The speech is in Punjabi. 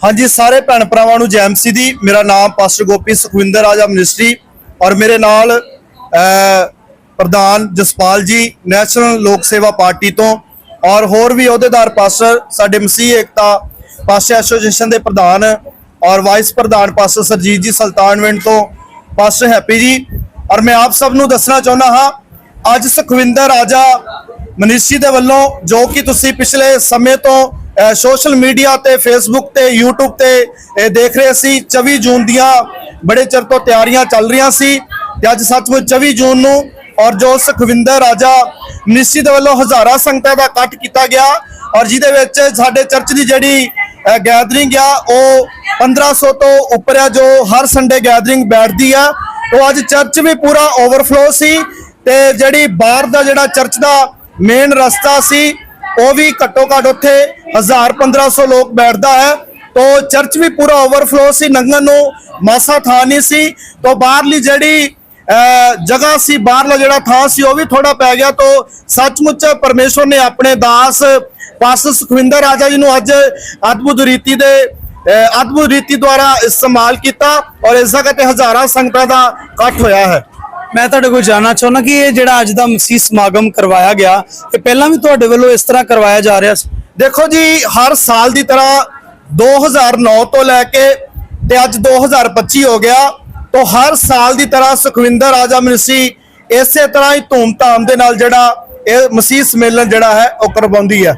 ਹਾਂਜੀ, ਸਾਰੇ ਭੈਣ ਭਰਾਵਾਂ ਨੂੰ ਜੈਮਸੀ ਦੀ, ਮੇਰਾ ਨਾਮ ਪਾਸਟਰ ਗੋਪੀ ਸੁਖਵਿੰਦਰ ਰਾਜਾ ਮਿਨਿਸਟਰੀ ਔਰ ਮੇਰੇ ਨਾਲ ਪ੍ਰਧਾਨ ਜਸਪਾਲ ਜੀ, ਨੈਸ਼ਨਲ ਲੋਕ ਸੇਵਾ ਪਾਰਟੀ ਤੋਂ, ਔਰ ਹੋਰ ਵੀ ਅਹੁਦੇਦਾਰ ਪਾਸਟਰ, ਸਾਡੇ ਮਸੀਹ ਏਕਤਾ ਪਾਸਟਰ ਐਸੋਸੀਏਸ਼ਨ ਦੇ ਪ੍ਰਧਾਨ, ਔਰ ਵਾਈਸ ਪ੍ਰਧਾਨ ਪਾਸਟਰ ਸਰਜੀਤ ਜੀ ਸੁਲਤਾਨਵਿੰਡ ਤੋਂ, ਪਾਸਟਰ ਹੈਪੀ ਜੀ, ਔਰ ਮੈਂ ਆਪ ਸਭ ਨੂੰ ਦੱਸਣਾ ਚਾਹੁੰਦਾ ਹਾਂ, ਅੱਜ ਸੁਖਵਿੰਦਰ ਰਾਜਾ ਮਨੀਸ਼ੀ ਦੇ ਵੱਲੋਂ, ਜੋ ਕਿ ਤੁਸੀਂ ਪਿਛਲੇ ਸਮੇਂ ਤੋਂ ਸੋਸ਼ਲ ਮੀਡੀਆ ਤੇ ਫੇਸਬੁੱਕ ਤੇ, YouTube ਤੇ ਇਹ ਦੇਖ ਰਹੇ ਸੀ। 24 ਜੂਨ ਦੀਆਂ ਬੜੇ ਚਿਰ ਤੋਂ ਤਿਆਰੀਆਂ ਚੱਲ ਰਹੀਆਂ ਸੀ ਤੇ ਅੱਜ ਸੱਚਮੁੱਚ 24 ਜੂਨ ਨੂੰ ਔਰ ਜੋ ਸੁਖਵਿੰਦਰ ਰਾਜਾ ਮਨੀਸ਼ੀ ਦੇ ਵੱਲੋਂ ਹਜ਼ਾਰਾਂ ਸੰਗਤਾਂ ਦਾ ਇਕੱਠ ਕੀਤਾ ਗਿਆ ਔਰ ਜਿਹਦੇ ਵਿੱਚ ਸਾਡੇ ਚਰਚ ਦੀ ਜਿਹੜੀ ਗੈਦਰਿੰਗ ਆ, ਉਹ 1500 ਤੋਂ ਉੱਪਰ ਆ, ਜੋ ਹਰ ਸੰਡੇ ਗੈਦਰਿੰਗ ਬੈਠਦੀ ਆ, ਉਹ ਅੱਜ ਚਰਚ ਵੀ ਪੂਰਾ ਓਵਰਫਲੋ ਸੀ ਤੇ ਜਿਹੜੀ ਬਾਹਰ ਦਾ ਜਿਹੜਾ ਚਰਚ ਦਾ ਮੇਨ ਰਸਤਾ ਸੀ ਉਹ ਵੀ ਘੱਟੋ ਘੱਟ ਉੱਥੇ 1000 1500 ਲੋਕ ਬੈਠਦਾ ਹੈ। ਤੋ ਚਰਚ ਵੀ ਪੂਰਾ ਓਵਰਫਲੋ ਸੀ ਲੰਘਣ ਨੂੰ ਮਾਸਾ ਥਾਂ ਨਹੀਂ ਸੀ। ਤੋ ਬਾਹਰਲੀ ਜਿਹੜੀ ਜਗ੍ਹਾ ਸੀ, ਬਾਹਰਲਾ ਜਿਹੜਾ ਥਾਂ ਸੀ, ਉਹ ਵੀ ਥੋੜਾ ਪੈ ਗਿਆ। ਤੋ ਸੱਚਮੁੱਚ ਪਰਮੇਸ਼ਵਰ ਨੇ ਆਪਣੇ ਦਾਸ, ਪਾਸਟਰ ਸੁਖਵਿੰਦਰ ਰਾਜਾ ਜੀ ਨੂੰ ਅੱਜ ਅਦਭੁਤ ਰੀਤੀ ਦੇ ਅਦਭੁਤ ਰੀਤੀ ਦੁਆਰਾ ਇਸਤੇਮਾਲ ਕੀਤਾ ਔਰ ਇਸ ਜਗ੍ਹਾ ਤੇ ਹਜ਼ਾਰਾਂ ਸੰਗਤਾਂ ਦਾ ਇਕੱਠ ਹੋਇਆ ਹੈ। ਮੈਂ ਤੁਹਾਡੇ ਕੋਲ ਜਾਣਨਾ ਚਾਹੁੰਦਾ ਕਿ ਇਹ ਜਿਹੜਾ ਅੱਜ ਦਾ ਮਸੀਹ ਸਮਾਗਮ ਕਰਵਾਇਆ ਗਿਆ, ਇਹ ਪਹਿਲਾਂ ਵੀ ਤੁਹਾਡੇ ਵੱਲੋਂ ਇਸ ਤਰ੍ਹਾਂ ਕਰਵਾਇਆ ਜਾ ਰਿਹਾ ਸੀ? ਦੇਖੋ ਜੀ, ਹਰ ਸਾਲ ਦੀ ਤਰ੍ਹਾਂ 2009 ਤੋਂ ਲੈ ਕੇ ਤੇ ਅੱਜ 2025 ਹੋ ਗਿਆ, ਤੋਂ ਹਰ ਸਾਲ ਦੀ ਤਰ੍ਹਾਂ ਸੁਖਵਿੰਦਰ ਰਾਜਾ ਮਨਸੀ ਇਸੇ ਤਰ੍ਹਾਂ ਹੀ ਧੂਮਧਾਮ ਦੇ ਨਾਲ ਜਿਹੜਾ ਇਹ ਮਸੀਹ ਸਮੇਲਨ ਜਿਹੜਾ ਹੈ, ਉਹ ਕਰਵਾਉਂਦੀ ਹੈ।